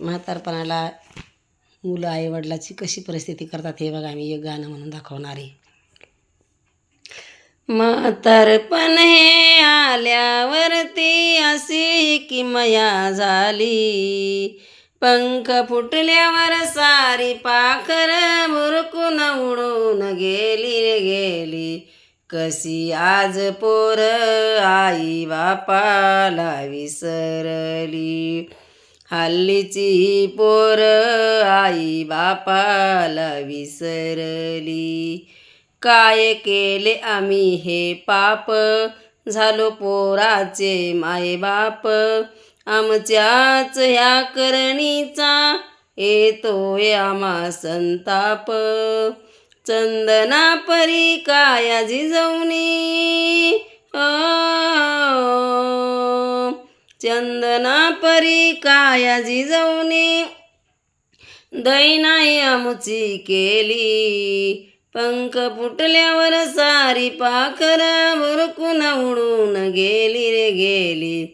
म्हातारपणाला मुलं आईवडिलाची कशी परिस्थिती करतात हे बघा मी एक गाणं म्हणून दाखवणार आहे. म्हातारपण हे आल्यावरती अशी किमया झाली. पंख फुटल्यावर सारी पाखर मुरकून उडून गेली गेली. कशी आज पोर आई बापाला विसरली. हल्लीची पोर आई बापाला विसरली. काय केले आम्ही हे पाप? झालो पोराचे मायबाप. आमच्याच ह्या करणीचा येतोय आम्हा संताप. चंदना परी काया जिजवणी चंदना परी काया जिजवणी दैनाई आमची केली. पंख फुटल्यावर सारी पाखर भरकून उडून गेली रे गेली.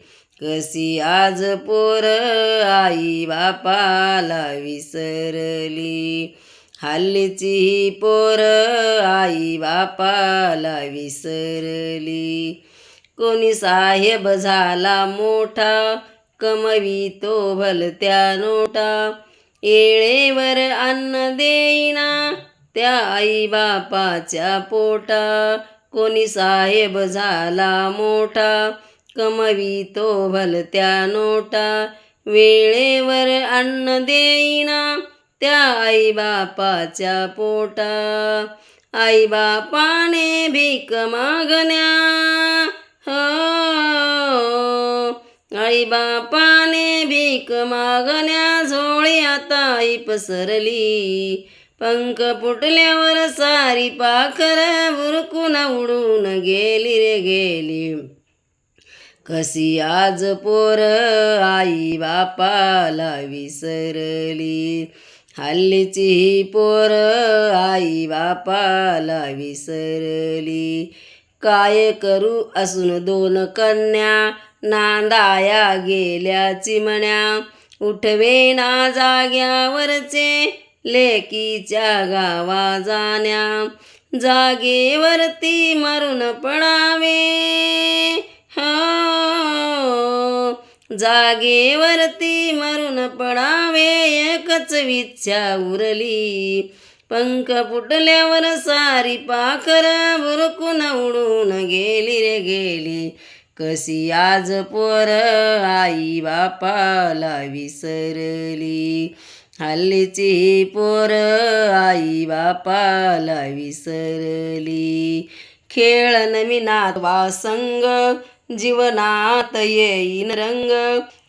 कशी आज पोर आई बापाला विसरली. हल्लीची पोर आई बापाला विसरली. कोणी साहेब झाला मोठा कमवितो भलत्या नोटा. येळेवर अन्न देईना त्या आई बापाच्या पोटा. कोणी साहेब झाला मोठा कमवितो भलत्या नोटा. वेळेवर अन्न देईना त्या आई बापाच्या पोटा. आई बापाने भीक मागण्या आई बापाने भीक मागण्या झोळी आता आई पसरली. पंख फुटल्यावर सारी पाखर बुरकून उडून गेली रे गेली. कशी आज पोर आई बापाला विसरली. हल्लीची पोर आई बापाला विसरली. काय करू असून दोन कन्या नांदाया गेल्या चिमण्या उठवे ना जाग्यावरचे लेकीच्या गावा जाण्या. जागेवरती मरून पडावे. हो. जागेवरती मरून पडावे एकच विच्छा उरली. पंख फुटल्यावर सारी पाखर बुरकून उडून गेली रे गेली कशी आज पोर आई बापाला विसरली हल्लीची पोर आई बापाला विसरली खेळ नमिनात वासंग जीवनात येईन रंग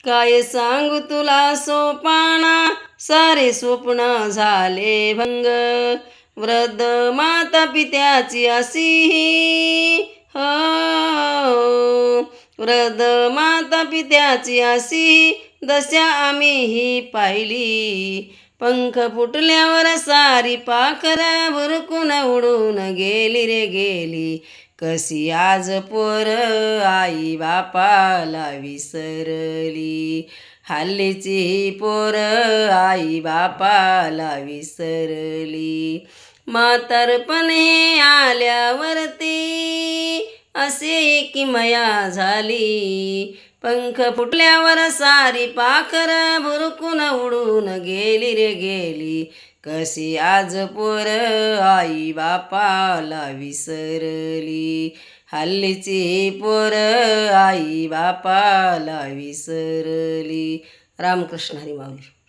काय सांगू तुला सोपाना? सारे स्वप्न झाले भंग. वृद्ध माता पित्याची अशी हो, हो वृद्ध माता पित्याची अशी दशा आम्हीही पाहिली. पंख फुटल्यावर सारी पाखर भुरकून उडून गेली रे गेली? कशी आज पोर आई बापाला विसरली? हल्लीची ही पोर आई बापाला विसरली. म्हातारपण हे आल्यावरती असे किमया झाली. पंख फुटल्यावर सारी पाखर भुरकून उडून गेली रे गेली. कशी आज पोर आई बापाला विसरली. हल्लीची पोर आई बापाला विसरली. रामकृष्ण हरी माऊली.